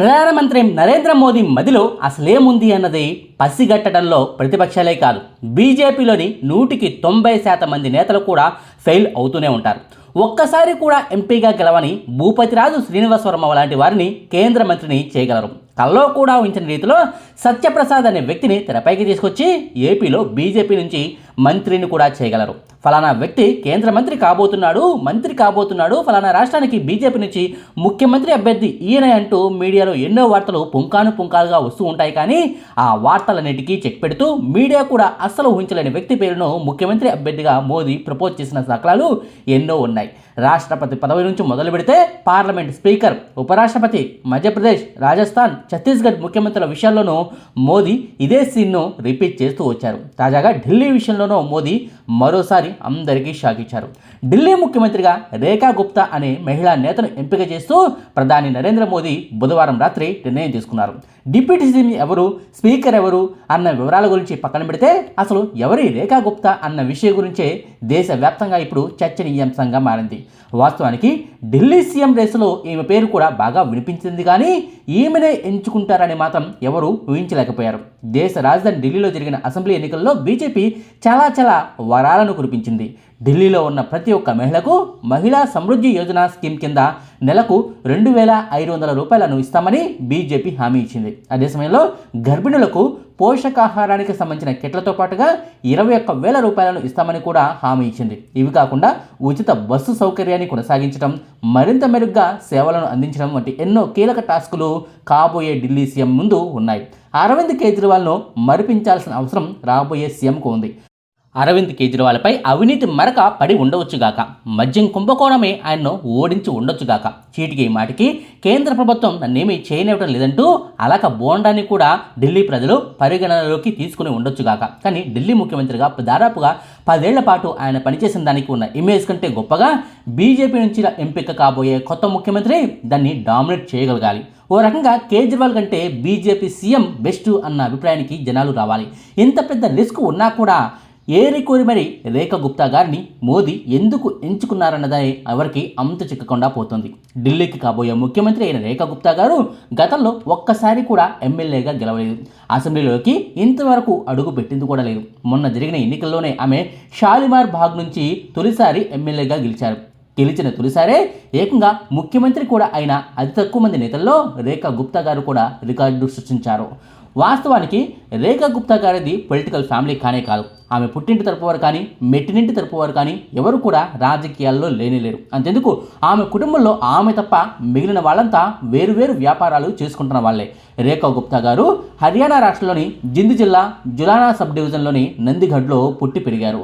ప్రధానమంత్రి నరేంద్ర మోదీ మదిలో అసలేముంది అన్నది పసిగట్టడంలో ప్రతిపక్షాలే కాదు. బీజేపీలోని నూటికి తొంభై శాతం మంది నేతలు కూడా ఫెయిల్ అవుతూనే ఉంటారు. ఒక్కసారి కూడా ఎంపీగా గెలవని భూపతిరాజు శ్రీనివాసవర్మ లాంటి వారిని కేంద్ర మంత్రిని చేయగలరు. కల్లో కూడా ఉంచిన రీతిలో సత్యప్రసాద్ అనే వ్యక్తిని తెరపైకి తీసుకొచ్చి ఏపీలో బీజేపీ నుంచి మంత్రిని కూడా చేయగలరు. ఫలానా వ్యక్తి కేంద్ర మంత్రి కాబోతున్నాడు మంత్రి కాబోతున్నాడు ఫలానా రాష్ట్రానికి బీజేపీ నుంచి ముఖ్యమంత్రి అభ్యర్థి ఈయన అంటూ మీడియాలో ఎన్నో వార్తలు పుంకాను పుంకాలుగా వస్తూ ఉంటాయి కానీ ఆ వార్తలన్నిటికీ చెక్ పెడుతూ మీడియా కూడా అస్సలు ఊహించలేని వ్యక్తి పేరును ముఖ్యమంత్రి అభ్యర్థిగా మోదీ ప్రపోజ్ చేసిన దాఖలాలు ఎన్నో ఉన్నాయి. రాష్ట్రపతి పదవి నుంచి మొదలు పెడితే పార్లమెంట్ స్పీకర్ ఉపరాష్ట్రపతి మధ్యప్రదేశ్ రాజస్థాన్ ఛత్తీస్గఢ్ ముఖ్యమంత్రుల విషయంలోనూ మోదీ ఇదే సీన్ను రిపీట్ చేస్తూ వచ్చారు. తాజాగా ఢిల్లీ విషయంలోనూ మోదీ మరోసారి అందరికీ షాక్ ఇచ్చారు. ఢిల్లీ ముఖ్యమంత్రిగా రేఖా గుప్తా అనే మహిళా నేతను ఎంపిక చేస్తూ ప్రధాని నరేంద్ర మోదీ బుధవారం రాత్రి నిర్ణయం తీసుకున్నారు. డిప్యూటీ సీఎం ఎవరు స్పీకర్ ఎవరు అన్న వివరాల గురించి పక్కన పెడితే అసలు ఎవరి రేఖా గుప్తా అన్న విషయం గురించే దేశవ్యాప్తంగా ఇప్పుడు చర్చనీయాంశంగా మారింది. వాస్తవానికి ఢిల్లీ సీఎం రేసులో ఈమె పేరు కూడా బాగా వినిపించింది కానీ ఈమెనే ఎంచుకుంటారని మాత్రం ఎవరూ ఊహించలేకపోయారు. దేశ రాజధాని ఢిల్లీలో జరిగిన అసెంబ్లీ ఎన్నికల్లో బీజేపీ చాలా చాలా వరాలను కురిపించింది. ఢిల్లీలో ఉన్న ప్రతి ఒక్క మహిళకు మహిళా సమృద్ధి యోజన స్కీమ్ కింద నెలకు రెండు వేల ఐదు వందల రూపాయలను ఇస్తామని బీజేపీ హామీ ఇచ్చింది. అదే సమయంలో గర్భిణులకు పోషకాహారానికి సంబంధించిన కిట్లతో పాటుగా ఇరవై ఒక్క వేల రూపాయలను ఇస్తామని కూడా హామీ ఇచ్చింది. ఇవి కాకుండా ఉచిత బస్సు సౌకర్యాన్ని కొనసాగించడం మరింత మెరుగ్గా సేవలను అందించడం వంటి ఎన్నో కీలక టాస్కులు కాబోయే ఢిల్లీ సీఎం ముందు ఉన్నాయి. అరవింద్ కేజ్రీవాల్ను మరిపించాల్సిన అవసరం రాబోయే సీఎంకు ఉంది. అరవింద్ కేజ్రీవాల్పై అవినీతి మరక పడి ఉండవచ్చుగాక మద్యం కుంభకోణమే ఆయన్ను ఓడించి ఉండొచ్చుగాక చీటికి మాటికి కేంద్ర ప్రభుత్వం నన్నేమీ చేయనివ్వడం లేదంటూ అలక బోండాన్ని కూడా ఢిల్లీ ప్రజలు పరిగణనలోకి తీసుకుని ఉండొచ్చుగాక కానీ ఢిల్లీ ముఖ్యమంత్రిగా దాదాపుగా పదేళ్ళ పాటు ఆయన పనిచేసిన దానికి ఉన్న ఇమేజ్ కంటే గొప్పగా బీజేపీ నుంచి ఎంపిక కాబోయే కొత్త ముఖ్యమంత్రి దాన్ని డామినేట్ చేయగలగాలి. ఓ రకంగా కేజ్రీవాల్ కంటే బీజేపీ సీఎం బెస్ట్ అన్న అభిప్రాయానికి జనాలు రావాలి. ఇంత పెద్ద రిస్క్ ఉన్నా కూడా ఏరి కోరి మరి రేఖ గుప్తా గారిని మోదీ ఎందుకు ఎంచుకున్నారన్నదే ఎవరికి అంత చిక్కకుండా పోతుంది. ఢిల్లీకి కాబోయే ముఖ్యమంత్రి అయిన రేఖ గుప్తా గారు గతంలో ఒక్కసారి కూడా ఎమ్మెల్యేగా గెలవలేదు. అసెంబ్లీలోకి ఇంతవరకు అడుగు పెట్టింది కూడా లేదు. మొన్న జరిగిన ఎన్నికల్లోనే ఆమె షాలిమార్ భాగ్ నుంచి తొలిసారి ఎమ్మెల్యేగా గెలిచారు. గెలిచిన తొలిసారే ఏకంగా ముఖ్యమంత్రి కూడా అయిన అతి తక్కువ మంది నేతల్లో రేఖా గుప్తా గారు కూడా రికార్డు సృష్టించారు. వాస్తవానికి రేఖా గుప్తా గారిది పొలిటికల్ ఫ్యామిలీ కానే కాదు. ఆమె పుట్టింటి తరపు వారు కానీ మెట్టినింటి తరపు వారు కానీ ఎవరు కూడా రాజకీయాల్లో లేనేలేరు అంతెందుకు ఆమె కుటుంబంలో ఆమె తప్ప మిగిలిన వాళ్ళంతా వేరువేరు వ్యాపారాలు చేసుకుంటున్న వాళ్ళే. రేఖా గుప్తా గారు హర్యానా రాష్ట్రంలోని జింద్ జిల్లా జులానా సబ్ డివిజన్లోని నందిగఢ్లో పుట్టి పెరిగారు.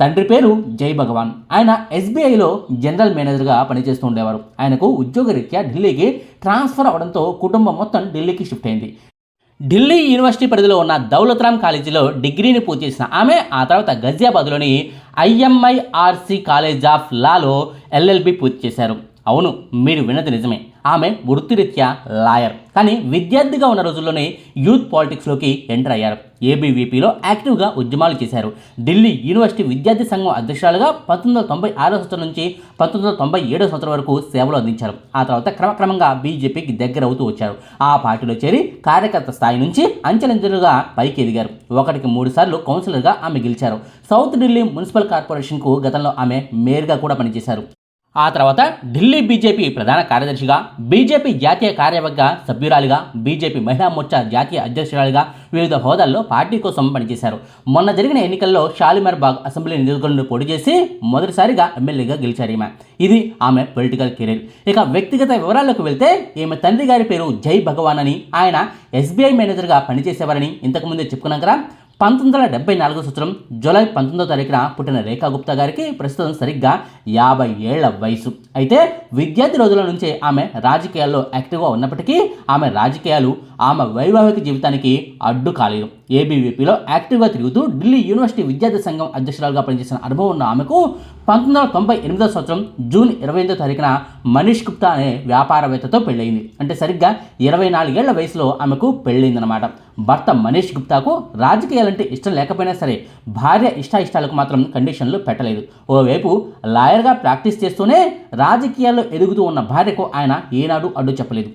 తండ్రి పేరు జై భగవాన్. ఆయన ఎస్బీఐలో జనరల్ మేనేజర్గా పనిచేస్తూ ఉండేవారు. ఆయనకు ఉద్యోగరీత్యా ఢిల్లీకి ట్రాన్స్ఫర్ అవడంతో కుటుంబం మొత్తం ఢిల్లీకి షిఫ్ట్ అయింది. ఢిల్లీ యూనివర్సిటీ పరిధిలో ఉన్న దౌలత్రామ్ కాలేజీలో డిగ్రీని పూర్తి చేసిన ఆమె ఆ తర్వాత గజియాబాద్లోని ఐఎంఐఆర్సి కాలేజ్ ఆఫ్ లాలో ఎల్ఎల్బి పూర్తి చేశారు. అవును మీరు విన్నది నిజమే. ఆమె వృత్తిరీత్యా లాయర్. కానీ విద్యార్థిగా ఉన్న రోజుల్లోనే యూత్ పాలిటిక్స్లోకి ఎంటర్ అయ్యారు. ఏబీవీపీలో యాక్టివ్గా ఉద్యమాలు చేశారు. ఢిల్లీ యూనివర్సిటీ విద్యార్థి సంఘం అధ్యక్షురాలుగా పంతొమ్మిది వందల తొంభై ఆరో సంవత్సరం నుంచి పంతొమ్మిది వందల తొంభై ఏడో సంవత్సరం వరకు సేవలు అందించారు. ఆ తర్వాత క్రమక్రమంగా బీజేపీకి దగ్గర అవుతూ వచ్చారు. ఆ పార్టీలో చేరి కార్యకర్త స్థాయి నుంచి అంచెలంచెలుగా పైకి ఎదిగారు ఒకటికి మూడు సార్లు కౌన్సిలర్గా ఆమె గెలిచారు. సౌత్ ఢిల్లీ మున్సిపల్ కార్పొరేషన్కు గతంలో ఆమె మేయర్గా కూడా పనిచేశారు. ఆ తర్వాత ఢిల్లీ బీజేపీ ప్రధాన కార్యదర్శిగా బీజేపీ జాతీయ కార్యవర్గ సభ్యురాలిగా బీజేపీ మహిళా మోర్చా జాతీయ అధ్యక్షురాలిగా వివిధ హోదాల్లో పార్టీ కోసం పనిచేశారు. మొన్న జరిగిన ఎన్నికల్లో షాలిమర్ బాగ్ అసెంబ్లీ నియోజకవర్గంలో పోటీ చేసి మొదటిసారిగా ఎమ్మెల్యేగా గెలిచారు ఈమె. ఇది ఆమె పొలిటికల్ కెరీర్. ఇక వ్యక్తిగత వివరాల్లోకి వెళ్తే ఈమె తండ్రి గారి పేరు జై భగవాన్ అని ఆయన ఎస్బీఐ మేనేజర్గా పనిచేసేవారని ఇంతకుముందే చెప్పుకున్నాం కదా. పంతొమ్మిది వందల డెబ్బై నాలుగో సంవత్సరం జూలై పంతొమ్మిదో తారీఖున పుట్టిన రేఖా గుప్తా గారికి ప్రస్తుతం సరిగ్గా యాభై ఏళ్ళ వయసు. అయితే విద్యార్థి రోజుల నుంచే ఆమె రాజకీయాల్లో యాక్టివ్గా ఉన్నప్పటికీ ఆమె రాజకీయాలు ఆమె వైవాహిక జీవితానికి అడ్డు కాలేదు ఏబీవీపీలో యాక్టివ్గా తిరుగుతూ ఢిల్లీ యూనివర్సిటీ విద్యార్థి సంఘం అధ్యక్షురాలుగా పనిచేసిన అనుభవం ఉన్న ఆమెకు పంతొమ్మిది వందల తొంభై ఎనిమిదో సంవత్సరం జూన్ ఇరవై ఎనిమిదో తారీఖున మనీష్ గుప్తా అనే వ్యాపారవేత్తతో పెళ్ళయింది. అంటే సరిగ్గా ఇరవై నాలుగేళ్ళ వయసులో ఆమెకు పెళ్ళయిందనమాట భర్త మనీష్ గుప్తాకు రాజకీయాలంటే ఇష్టం లేకపోయినా సరే భార్య ఇష్టాయిష్టాలకు మాత్రం కండిషన్లు పెట్టలేదు. ఓవైపు లాయర్గా ప్రాక్టీస్ చేస్తూనే రాజకీయాల్లో ఎదుగుతూ ఉన్న భార్యకు ఆయన ఏనాడు అడ్డు చెప్పలేదు.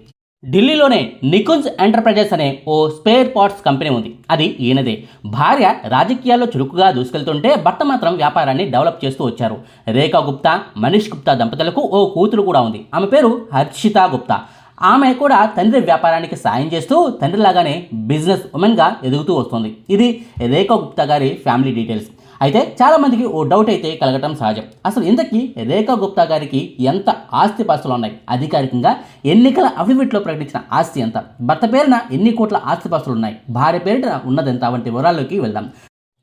ఢిల్లీలోనే నికుంజ్ ఎంటర్ప్రైజెస్ అనే ఓ స్పేర్ పార్ట్స్ కంపెనీ ఉంది. అది ఈయనదే. భార్య రాజకీయాల్లో చురుకుగా దూసుకెళ్తుంటే భర్త మాత్రం వ్యాపారాన్ని డెవలప్ చేస్తూ వచ్చారు. రేఖా గుప్తా మనీష్ గుప్తా దంపతులకు ఓ కూతురు కూడా ఉంది. ఆమె పేరు హర్షితా గుప్తా. ఆమె కూడా తండ్రి వ్యాపారానికి సాయం చేస్తూ తండ్రిలాగానే బిజినెస్ ఉమెన్గా ఎదుగుతూ వస్తుంది. ఇది రేఖా గుప్తా గారి ఫ్యామిలీ డీటెయిల్స్. అయితే చాలామందికి ఓ డౌట్ అయితే కలగటం సహజం. అసలు ఇంతకీ రేఖా గుప్తా గారికి ఎంత ఆస్తి పాస్తులు ఉన్నాయి? అధికారికంగా ఎన్నికల అఫిడవిట్లో ప్రకటించిన ఆస్తి ఎంత? భర్త పేరున ఎన్ని కోట్ల ఆస్తి పాస్తులు ఉన్నాయి? భార్య పేరిట ఉన్నదెంత? వంటి వివరాల్లోకి వెళ్దాం.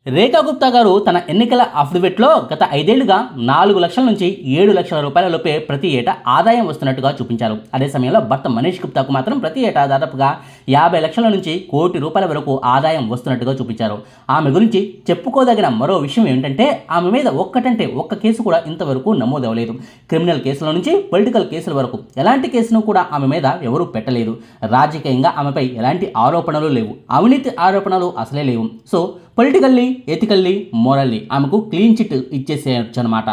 రేఖా గుప్తా గారు తన ఎన్నికల అఫిడవిట్లో గత ఐదేళ్ళుగా నాలుగు లక్షల నుంచి ఏడు లక్షల రూపాయల లోపే ప్రతి ఏటా ఆదాయం వస్తున్నట్టుగా చూపించారు. అదే సమయంలో భర్త మనీష్ గుప్తాకు మాత్రం ప్రతి ఏటా దాదాపుగా యాభై లక్షల నుంచి కోటి రూపాయల వరకు ఆదాయం వస్తున్నట్టుగా చూపించారు. ఆమె గురించి చెప్పుకోదగిన మరో విషయం ఏంటంటే ఆమె మీద ఒక్కటంటే ఒక్క కేసు కూడా ఇంతవరకు నమోదవలేదు క్రిమినల్ కేసుల నుంచి పొలిటికల్ కేసుల వరకు ఎలాంటి కేసును కూడా ఆమె మీద ఎవరూ పెట్టలేదు. రాజకీయంగా ఆమెపై ఎలాంటి ఆరోపణలు లేవు. అవినీతి ఆరోపణలు అసలే లేవు. సో పొలిటికల్లీ ఎథికల్లీ మోరల్లీ ఆమెకు క్లీన్ చిట్ ఇచ్చేసేయచ్చు అనమాట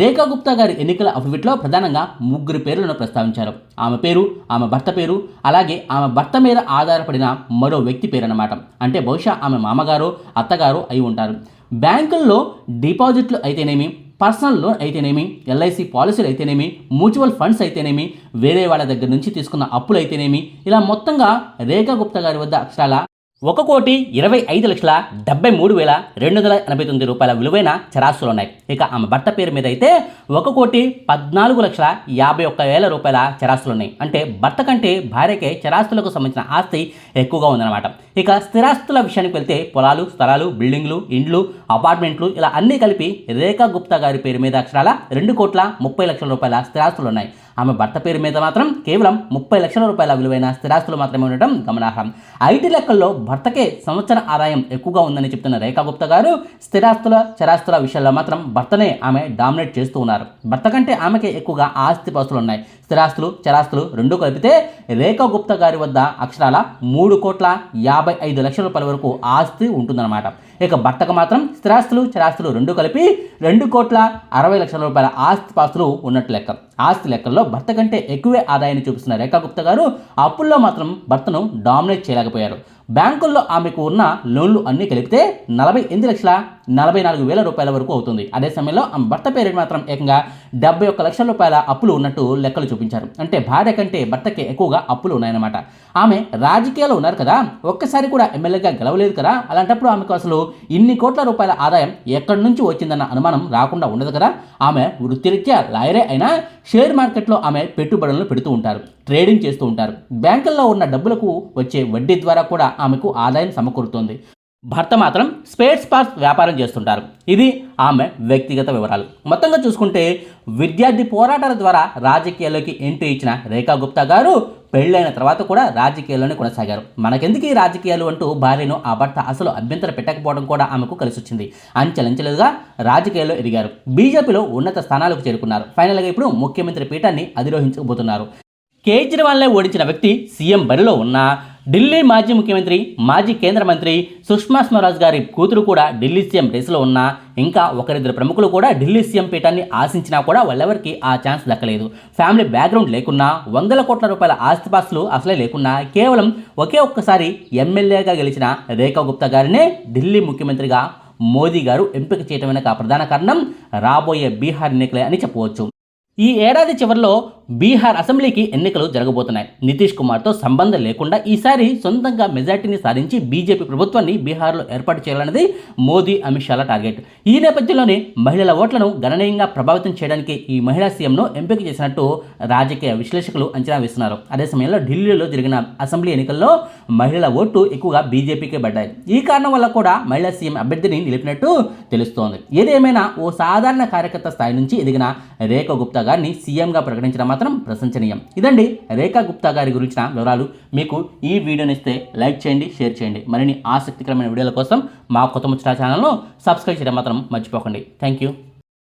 రేఖా గుప్తా గారి ఎన్నికల అఫిడవిట్లో ప్రధానంగా ముగ్గురు పేర్లను ప్రస్తావించారు. ఆమె పేరు ఆమె భర్త పేరు అలాగే ఆమె భర్త మీద ఆధారపడిన మరో వ్యక్తి పేరు అనమాట అంటే బహుశా ఆమె మామగారు అత్తగారు అయి ఉంటారు. బ్యాంకుల్లో డిపాజిట్లు అయితేనేమి పర్సనల్ లోన్ అయితేనేమి ఎల్ఐసి పాలసీలు అయితేనేమి మ్యూచువల్ ఫండ్స్ అయితేనేమి వేరే వాళ్ళ దగ్గర నుంచి తీసుకున్న అప్పులు అయితేనేమి ఇలా మొత్తంగా రేఖా గుప్తా గారి వద్ద అక్షరాల ఒక కోటి ఇరవై ఐదు లక్షల డెబ్బై మూడు వేల రెండు వందల ఎనభై తొమ్మిది రూపాయల విలువైన చరాస్తులు ఉన్నాయి. ఇక ఆమె భర్త పేరు మీద అయితే ఒక కోటి పద్నాలుగు లక్షల యాభై ఒక్క వేల రూపాయల చరాస్తులు ఉన్నాయి. అంటే భర్త కంటే భార్యకే చరాస్తులకు సంబంధించిన ఆస్తి ఎక్కువగా ఉందన్నమాట. ఇక స్థిరాస్తుల విషయానికి వెళ్తే పొలాలు స్థలాలు బిల్డింగ్లు ఇండ్లు అపార్ట్మెంట్లు ఇలా అన్నీ కలిపి రేఖా గుప్తా గారి పేరు మీద అక్షరాల రెండు కోట్ల ముప్పై లక్షల రూపాయల స్థిరాస్తులు ఉన్నాయి. ఆమె భర్త పేరు మీద మాత్రం కేవలం ముప్పై లక్షల రూపాయల విలువైన స్థిరాస్తులు మాత్రమే ఉండటం గమనార్హం. ఐటీ లెక్కల్లో భర్తకే సంవత్సర ఆదాయం ఎక్కువగా ఉందని చెప్తున్న రేఖా గుప్తా గారు స్థిరాస్తుల చరాస్తుల విషయాల్లో మాత్రం భర్తనే ఆమె డామినేట్ చేస్తూ ఉన్నారు. భర్త కంటే ఆమెకే ఎక్కువగా ఆస్తి పాస్తులు ఉన్నాయి. స్థిరాస్తులు చరాస్తులు రెండు కలిపితే రేఖా గుప్తా గారి వద్ద అక్షరాల మూడు కోట్ల యాభై ఐదు లక్షల రూపాయల వరకు ఆస్తి ఉంటుందన్నమాట. ఇక భర్తకు మాత్రం స్థిరాస్తులు చరాస్తులు రెండు కలిపి రెండు కోట్ల అరవై లక్షల రూపాయల ఆస్తి పాస్తులు ఉన్నట్టు లెక్క. ఆస్తి లెక్కల్లో భర్త కంటే ఎక్కువే ఆదాయాన్ని చూపిస్తున్న రేఖా గుప్తా గారు అప్పుల్లో మాత్రం భర్తను డామినేట్ చేయలేకపోయారు. బ్యాంకుల్లో ఆమెకు ఉన్న లోన్లు అన్నీ కలిపితే నలభై ఎనిమిది లక్షల? నలభై నాలుగు వేల రూపాయల వరకు అవుతుంది. అదే సమయంలో ఆమె భర్త పేరు మాత్రం ఏకంగా డెబ్బై ఒక్క లక్షల రూపాయల అప్పులు ఉన్నట్టు లెక్కలు చూపించారు. అంటే భార్య కంటే భర్తకే ఎక్కువగా అప్పులు ఉన్నాయన్నమాట. ఆమె రాజకీయాలు ఉన్నారు కదా ఒక్కసారి కూడా ఎమ్మెల్యేగా గెలవలేదు కదా అలాంటప్పుడు ఆమెకు అసలు ఇన్ని కోట్ల రూపాయల ఆదాయం ఎక్కడి నుంచి వచ్చిందన్న అనుమానం రాకుండా ఉండదు కదా. ఆమె వృత్తిరీత్యా లాయరే అయినా షేర్ మార్కెట్లో ఆమె పెట్టుబడులను పెడుతూ ఉంటారు ట్రేడింగ్ చేస్తూ ఉంటారు. బ్యాంకుల్లో ఉన్న డబ్బులకు వచ్చే వడ్డీ ద్వారా కూడా ఆమెకు ఆదాయం సమకూరుతోంది. భర్త మాత్రం స్పేర్ పార్ట్స్ వ్యాపారం చేస్తుంటారు. ఇది ఆమె వ్యక్తిగత వివరాలు. మొత్తంగా చూసుకుంటే విద్యార్థి పోరాటాల ద్వారా రాజకీయాల్లోకి ఎంట్రీ ఇచ్చిన రేఖా గుప్తా గారు పెళ్ళైన తర్వాత కూడా రాజకీయాల్లోనే కొనసాగారు. మనకెందుకు ఈ రాజకీయాలు అంటూ భార్యను ఆ భర్త అసలు అభ్యంతరం పెట్టకపోవడం కూడా ఆమెకు కలిసి వచ్చింది అంచెలంచెలుగా రాజకీయాల్లో ఎదిగారు. బీజేపీలో ఉన్నత స్థానాలకు చేరుకున్నారు. ఫైనల్గా ఇప్పుడు ముఖ్యమంత్రి పీఠాన్ని అధిరోహించబోతున్నారు. కేజ్రీవాల్నే ఓడించిన వ్యక్తి సీఎం బరిలో ఉన్నా ఢిల్లీ మాజీ ముఖ్యమంత్రి మాజీ కేంద్ర మంత్రి సుష్మా స్వరాజ్ గారి కూతురు కూడా ఢిల్లీ సీఎం రేసులో ఉన్న ఇంకా ఒకరిద్దరు ప్రముఖులు కూడా ఢిల్లీ సీఎం పీఠాన్ని ఆశించినా కూడా వాళ్ళెవరికి ఆ ఛాన్స్ దక్కలేదు. ఫ్యామిలీ బ్యాక్గ్రౌండ్ లేకున్నా వందల కోట్ల రూపాయల ఆస్తిపాస్తులు అసలే లేకున్నా కేవలం ఒకే ఒక్కసారి ఎమ్మెల్యేగా గెలిచిన రేఖా గుప్తా గారినే ఢిల్లీ ముఖ్యమంత్రిగా మోదీ గారు ఎంపిక చేయడం వెనక ప్రధాన కారణం రాబోయే బీహార్ ఎన్నికలే అని చెప్పవచ్చు. ఈ ఏడాది చివరిలో బీహార్ అసెంబ్లీకి ఎన్నికలు జరగబోతున్నాయి. నితీష్ కుమార్తో సంబంధం లేకుండా ఈసారి సొంతంగా మెజార్టీని సాధించి బీజేపీ ప్రభుత్వాన్ని బీహార్లో ఏర్పాటు చేయాలన్నది మోదీ అమిత్ షాల టార్గెట్. ఈ నేపథ్యంలోనే మహిళల ఓట్లను గణనీయంగా ప్రభావితం చేయడానికి ఈ మహిళా సీఎంను ఎంపిక చేసినట్టు రాజకీయ విశ్లేషకులు అంచనా వేస్తున్నారు. అదే సమయంలో ఢిల్లీలో జరిగిన అసెంబ్లీ ఎన్నికల్లో మహిళల ఓట్లు ఎక్కువగా బీజేపీకే పడ్డాయి. ఈ కారణం వల్ల కూడా మహిళా సీఎం అభ్యర్థిని నిలిపినట్టు తెలుస్తోంది. ఏదేమైనా ఓ సాధారణ కార్యకర్త స్థాయి నుంచి ఎదిగిన రేఖా గుప్తా గారిని సీఎంగా ప్రకటించడం మాత్రం ప్రశంసనీయం ఇదండి రేఖా గుప్తా గారి గురించిన వివరాలు. మీకు ఈ వీడియోని ఇస్తే లైక్ చేయండి షేర్ చేయండి. మరిన్ని ఆసక్తికరమైన వీడియోల కోసం మా కొత్త ముచ్చట ఛానల్ను సబ్స్క్రైబ్ చేయడం మాత్రం మర్చిపోకండి. Thank you